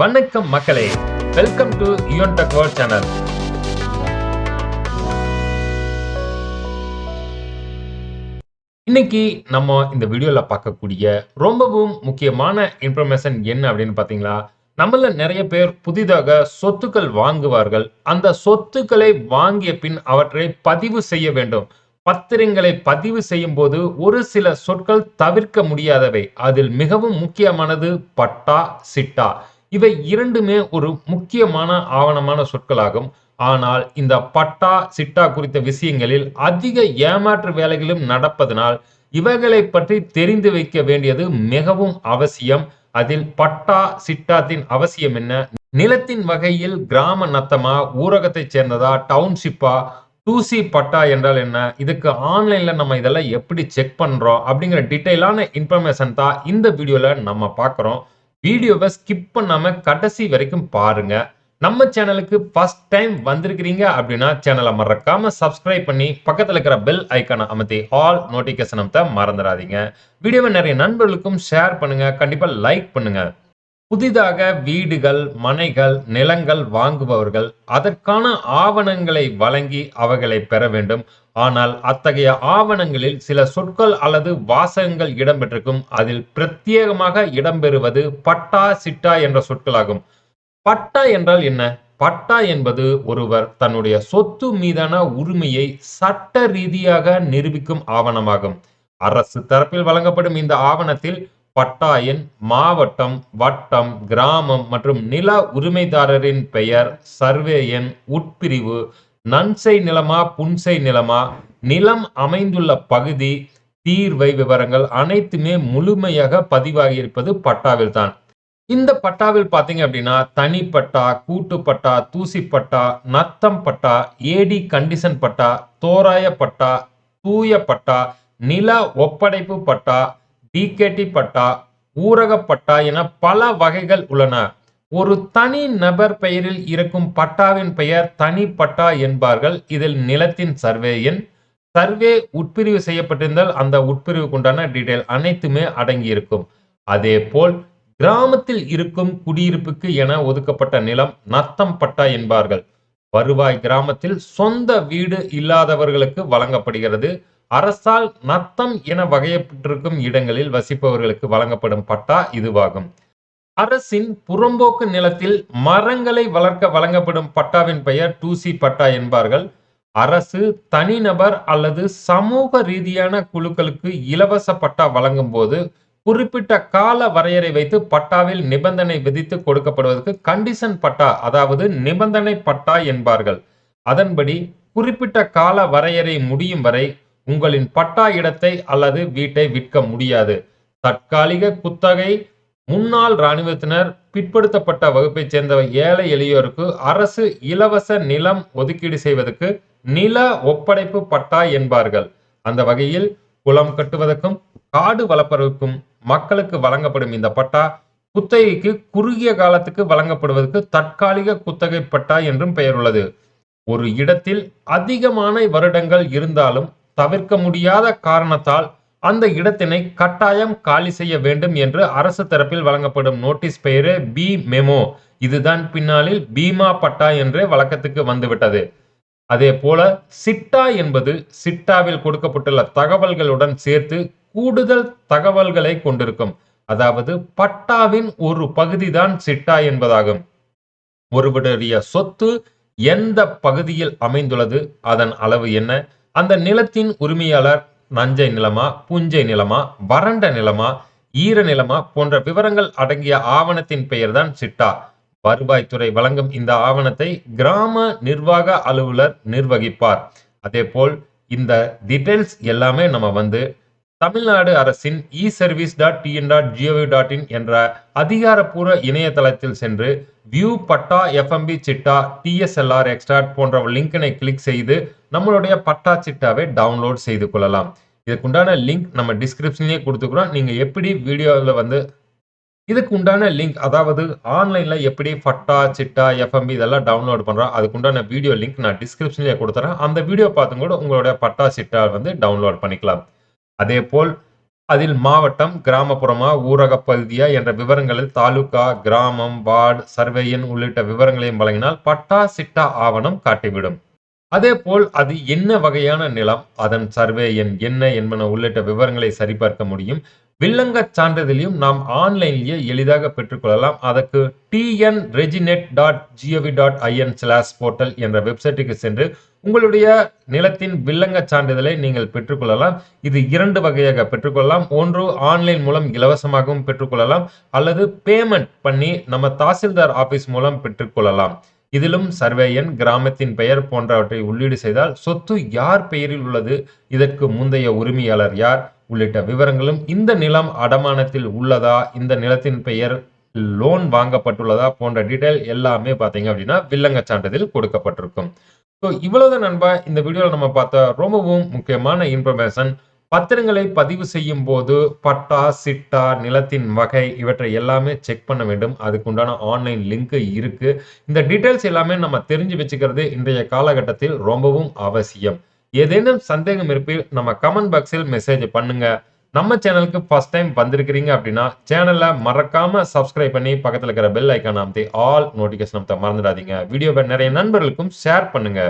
வணக்கம் மக்களே. Welcome to Yuvan tech world channel இன்னைக்கு நம்ம இந்த வீடியோல பார்க்கக்கூடிய ரொம்பவும் முக்கியமான இன்ஃபர்மேஷன் என்ன அப்படின்னு பார்த்தீங்களா? நம்மள நிறைய பேர் புதிதாக சொத்துக்கள் வாங்குவார்கள். அந்த சொத்துக்களை வாங்கிய பின் அவற்றை பதிவு செய்ய வேண்டும். பத்திரங்களை பதிவு செய்யும் போது ஒரு சில சொற்கள் தவிர்க்க முடியாதவை. அதில் மிகவும் முக்கியமானது பட்டா சிட்டா. இவை இரண்டுமே ஒரு முக்கியமான ஆவணமான சொற்களாகும். ஆனால் இந்த பட்டா சிட்டா குறித்த விஷயங்களில் அதிக ஏமாற்று வேலைகளும் நடப்பதனால் இவைகளை பற்றி தெரிந்து வைக்க வேண்டியது மிகவும் அவசியம். அதில் பட்டா சிட்டாத்தின் அவசியம் என்ன? நிலத்தின் வகையில் கிராம நத்தமா ஊரகத்தைச் சேர்ந்ததா டவுன்ஷிப்பா டூசி பட்டா என்றால் என்ன? இதுக்கு ஆன்லைன்ல நம்ம இதெல்லாம் எப்படி செக் பண்றோம்? அப்படிங்கிற டீட்டெயிலான இன்ஃபர்மேஷன் தான் இந்த வீடியோல நம்ம பார்க்குறோம். வீடியோவை ஸ்கிப் பண்ணாமல் கடைசி வரைக்கும் பாருங்க. நம்ம சேனலுக்கு ஃபர்ஸ்ட் டைம் வந்திருக்கிறீங்க அப்படின்னா சேனலை மறக்காம சப்ஸ்கிரைப் பண்ணி பக்கத்தில் இருக்கிற பெல் ஐக்கானை அமைத்தி ஆல் நோட்டிஃபிகேஷன் அமைத்த மறந்துடாதீங்க. வீடியோவை நிறைய நண்பர்களுக்கும் ஷேர் பண்ணுங்க. கண்டிப்பாக லைக் பண்ணுங்க. புதிதாக வீடுகள் மனைகள் நிலங்கள் வாங்குபவர்கள் அதற்கான ஆவணங்களை வழங்கி அவைகளை பெற வேண்டும். ஆனால் அத்தகைய ஆவணங்களில் சில சொற்கள் அல்லது வாசகங்கள் இடம்பெற்றிருக்கும். அதில் பிரத்யேகமாக இடம்பெறுவது பட்டா சிட்டா என்ற சொற்களாகும். பட்டா என்றால் என்ன? பட்டா என்பது ஒருவர் தன்னுடைய சொத்து மீதான உரிமையை சட்ட ரீதியாக நிரூபிக்கும் ஆவணமாகும். அரசு தரப்பில் வழங்கப்படும் இந்த ஆவணத்தில் பட்டா எண் மாவட்டம் வட்டம் கிராமம் மற்றும் நில உரிமைதாரரின் பெயர் சர்வே எண் உட்பிரிவு. நன்சை நிலமா புன்சை நிலமா? நிலம் அமைந்துள்ள பகுதி தீர்வை விவரங்கள் அனைத்துமே முழுமையாக பதிவாகி இருப்பது பட்டாவில் தான் இந்த பட்டாவில் பார்த்தீங்க அப்படின்னா தனிப்பட்டா கூட்டுப்பட்டா தூசிப்பட்டா நத்தம் பட்டா ஏடி கண்டிஷன் பட்டா தோராய பட்டா தூய பட்டா நில ஒப்படைப்பு பட்டா டிகேடி பட்டா ஊரக பட்டா என பல வகைகள் உள்ளன. ஒரு தனி நபர் பெயரில் இருக்கும் பட்டாவின் பெயர் தனி பட்டா என்பார்கள். இதில் நிலத்தின் சர்வே எண் சர்வே உட்பிரிவு செய்யப்பட்டிருந்தால் அந்த உட்பிரிவுக்கு உண்டான டீடைல் அனைத்துமே அடங்கியிருக்கும். அதே போல் கிராமத்தில் இருக்கும் குடியிருப்புக்கு என ஒதுக்கப்பட்ட நிலம் நத்தம் பட்டா என்பார்கள். வருவாய் கிராமத்தில் சொந்த வீடு இல்லாதவர்களுக்கு வழங்கப்படுகிறது. அரசால் நத்தம் என வகையப்பட்டிருக்கும் இடங்களில் வசிப்பவர்களுக்கு வழங்கப்படும் பட்டா இதுவாகும். அரசின் புறம்போக்கு நிலத்தில் மரங்களை வளர்க்க வழங்கப்படும் பட்டாவின் பெயர் டூசி பட்டா என்பார்கள். அரசு தனிநபர் அல்லது சமூக ரீதியான குழுக்களுக்கு இலவச பட்டா வழங்கும் போது குறிப்பிட்ட கால வரையறை வைத்து பட்டாவில் நிபந்தனை விதித்து கொடுக்கப்படுவதற்கு கண்டிஷன் பட்டா அதாவது நிபந்தனை பட்டா என்பார்கள். அதன்படி குறிப்பிட்ட கால வரையறை முடியும் வரை உங்களின் பட்டா இடத்தை அல்லது வீட்டை விற்க முடியாது. தற்காலிக குத்தகை முன்னாள் இராணுவத்தினர் பிற்படுத்தப்பட்ட வகுப்பைச் சேர்ந்த ஏழை எளியோருக்கு அரசு இலவச நிலம் ஒதுக்கீடு செய்வதற்கு நில ஒப்படைப்பு பட்டா என்பார்கள். அந்த வகையில் குளம் கட்டுவதற்கும் காடு வளர்ப்பதற்கும் மக்களுக்கு வழங்கப்படும் இந்த பட்டா குத்தகைக்கு குறுகிய காலத்துக்கு வழங்கப்படுவதற்கு தற்காலிக குத்தகை பட்டா என்றும் பெயர் உள்ளது ஒரு இடத்தில் அதிகமான வருடங்கள் இருந்தாலும் தவிர்க்க முடியாத காரணத்தால் அந்த இடத்தினை கட்டாயம் காலி செய்ய வேண்டும் என்று அரசு தரப்பில் வழங்கப்படும் நோட்டீஸ் பெயரு பி மெமோ இதுதான் பின்னாளில் பீமா பட்டா என்று வழக்கத்துக்கு வந்துவிட்டது. அதே போல சிட்டா என்பது சிட்டாவில் கொடுக்கப்பட்டுள்ள தகவல்களுடன் சேர்த்து கூடுதல் தகவல்களை கொண்டிருக்கும். அதாவது பட்டாவின் ஒரு பகுதிதான் சிட்டா என்பதாகும். ஒருவருடைய சொத்து எந்த பகுதியில் அமைந்துள்ளது அதன் அளவு என்ன அந்த நிலத்தின் உரிமையாளர் நஞ்சை நிலமா புஞ்சை நிலமா வறண்ட நிலமா ஈர நிலமா போன்ற விவரங்கள் அடங்கிய ஆவணத்தின் பெயர்தான் சிட்டா. வருவாய்த்துறை வழங்கும் இந்த ஆவணத்தை கிராம நிர்வாக அலுவலர் நிர்வகிப்பார். அதே போல் இந்த டீட்டெயில்ஸ் எல்லாமே நம்ம வந்து தமிழ்நாடு அரசின் e service dot TN dot GOV dot in என்ற அதிகாரப்பூர்வ இணையதளத்தில் சென்று view patta FMB chitta TSLR extra போன்ற லிங்கினை கிளிக் செய்து நம்மளுடைய பட்டா சிட்டாவை டவுன்லோட் செய்து கொள்ளலாம். இதுக்குண்டான லிங்க் நம்ம டிஸ்கிரிப்ஷன்லேயே கொடுத்துக்கிறோம். நீங்கள் எப்படி வீடியோவில் வந்து இதுக்கு உண்டான லிங்க் அதாவது ஆன்லைனில் எப்படி ஃபட்டா சிட்டா எஃப்எம்பி இதெல்லாம் டவுன்லோட் பண்ணுறோம் அதுக்கு உண்டான வீடியோ லிங்க் நான் டிஸ்கிரிப்ஷன்லேயே கொடுத்துறேன். அந்த வீடியோ பார்த்து கூட உங்களுடைய பட்டா சிட்டா வந்து டவுன்லோட் பண்ணிக்கலாம். அதேபோல் அதில் மாவட்டம், கிராமப்புறமா, ஊரகப் பகுதியா என்ற விவரங்களில் தாலுகா, கிராமம், வார்டு, சர்வே உள்ளிட்ட விவரங்களையும் வழங்கினால் பட்டா, சிட்டா ஆவணம் காட்டிவிடும். அதேபோல் அது என்ன வகையான நிலம், அதன் சர்வே எண் என்ன என்பன உள்ளிட்ட விவரங்களை சரிபார்க்க முடியும். வில்லங்க சான்றிதழையும் நாம் ஆன்லைன்லேயே எளிதாக பெற்றுக்கொள்ளலாம். அதற்கு டிஎன்-ரெஜினெட்.gov.in/போர்ட்டல் என்ற வெப்சைட்டுக்கு சென்று உங்களுடைய நிலத்தின் வில்லங்கச் சான்றிதழை நீங்கள் பெற்றுக்கொள்ளலாம். இது இரண்டு வகையாக பெற்றுக்கொள்ளலாம். ஒன்று ஆன்லைன் மூலம் இலவசமாகவும் பெற்றுக்கொள்ளலாம். அல்லது பேமெண்ட் பண்ணி நம்ம தாசில்தார் ஆபீஸ் மூலம் பெற்றுக்கொள்ளலாம். இதிலும் சர்வே எண், கிராமத்தின் பெயர் போன்றவற்றை உள்ளீடு செய்தால் சொத்து யார் பெயரில் உள்ளது, இதற்கு முந்தைய உரிமையாளர் யார் உள்ளிட்ட விவரங்களும், இந்த நிலம் அடமானத்தில் உள்ளதா, இந்த நிலத்தின் பெயர் லோன் வாங்கப்பட்டுள்ளதா போன்ற டீட்டெயில் எல்லாமே பார்த்தீங்க அப்படின்னா வில்லங்க சான்றிதழ் கொடுக்கப்பட்டிருக்கும். ஸோ இவ்வளவுதான் நண்பா இந்த வீடியோவில் நம்ம பார்த்த ரொம்பவும் முக்கியமான இன்ஃபர்மேஷன். பத்திரங்களை பதிவு செய்யும் போது பட்டா, சிட்டா, நிலத்தின் வகை இவற்றை எல்லாமே செக் பண்ண வேண்டும். அதுக்கு உண்டான ஆன்லைன் லிங்க் இருக்கு. இந்த டீட்டெயில்ஸ் எல்லாமே நம்ம தெரிஞ்சு வச்சுக்கிறது இன்றைய காலகட்டத்தில் ரொம்பவும் அவசியம். ஏதேனும் சந்தேகம் இருப்பில் நம்ம கமெண்ட் பாக்ஸில் மெசேஜ் பண்ணுங்க. நம்ம சேனலுக்கு ஃபர்ஸ்ட் டைம் வந்திருக்கிறீங்க அப்படின்னா சேனலை மறக்காம சப்ஸ்கிரைப் பண்ணி பக்கத்துல இருக்கிற பெல் ஐக்கான் அமைத்து ஆல் நோட்டிஃபிகேஷன் அமைத்த மறந்துடாதீங்க. வீடியோவை நிறைய நண்பர்களுக்கும் ஷேர் பண்ணுங்க.